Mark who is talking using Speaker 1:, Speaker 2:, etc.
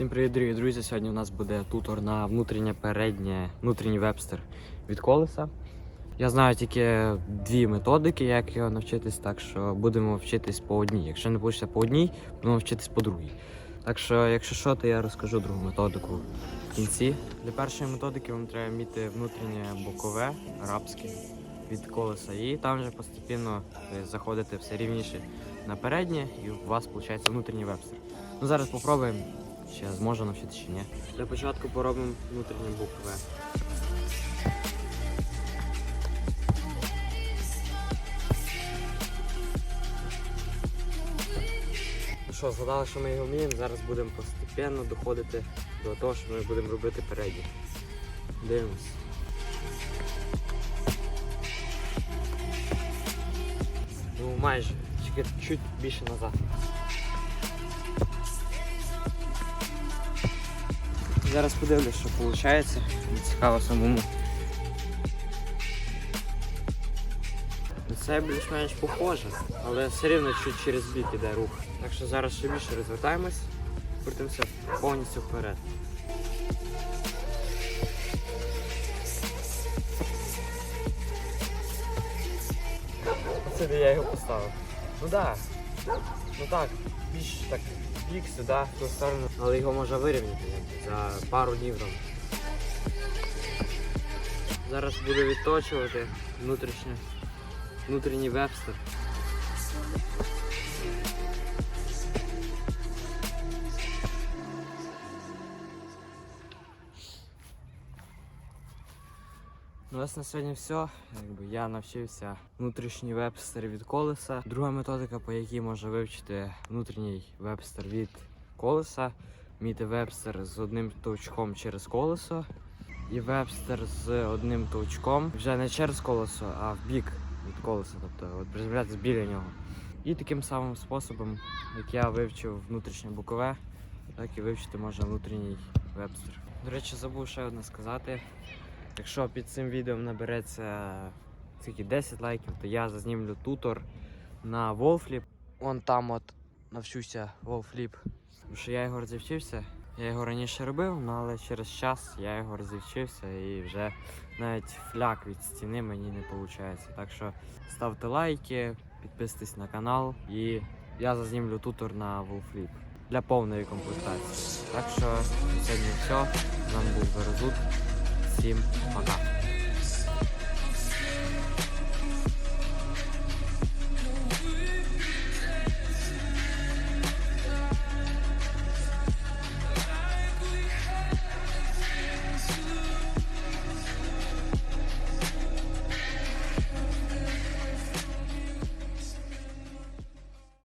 Speaker 1: Всім привіт, дорогі друзі! Сьогодні у нас буде тутор на внутрішнє переднє, внутрішній вебстер від колеса. Я знаю тільки дві методики, як його навчитись, так що будемо вчитись по одній. Якщо не вийде по одній, будемо вчитись по другій. Так що, якщо що, то я розкажу другу методику в кінці. Для першої методики вам треба вміти внутрішнє бокове, арабське від колеса. І там вже постійно заходите все рівніше на переднє, і у вас виходить внутрішній вебстер. Ну зараз попробуємо, чи я навчити чи ні. Для початку поробимо внутрішнє букве. Ну що, згадали, що ми його вміємо, зараз будемо постепенно доходити до того, що ми будемо робити передні. Дивимось. Ну майже, тільки чуть більше назад. Зараз подивлюсь, що виходить. Цікаво самому. Це більш-менш похоже, але все рівно чуть через бік іде рух. Так що зараз ще більше розвертаємось, крутимося повністю вперед. Це де я його поставив. Ну так. Да. Ну так, більш так бік сюди, в ту сторону. Але його можна вирівняти за пару днів там. Зараз буду відточувати внутрішній вебстер. Ну, ось на сьогодні все. Якби я навчився внутрішній вебстер від колеса. Друга методика, по якій можна вивчити внутрішній вебстер від колеса, вміти вебстер з одним товчком через колесо. І вебстер з одним товчком вже не через колесо, а в бік від колеса, тобто от приземлятися біля нього. І таким самим способом, як я вивчив внутрішнє бокове, так і вивчити можна внутрішній вебстер. До речі, забув ще одне сказати. Якщо під цим відео набереться скільки 10 лайків, то я зазнімлю тутор на волфліп. Вон там от навчуся волфліп. Тому що я його розвчився. Я його раніше робив, ну, але через час я його розвчився і вже навіть фляк від стіни мені не виходить. Так що ставте лайки, підписуйтесь на канал і я зазнімлю тутор на волфліп для повної комплектації. Так що сьогодні все. З вами був Верозут. Всім пока.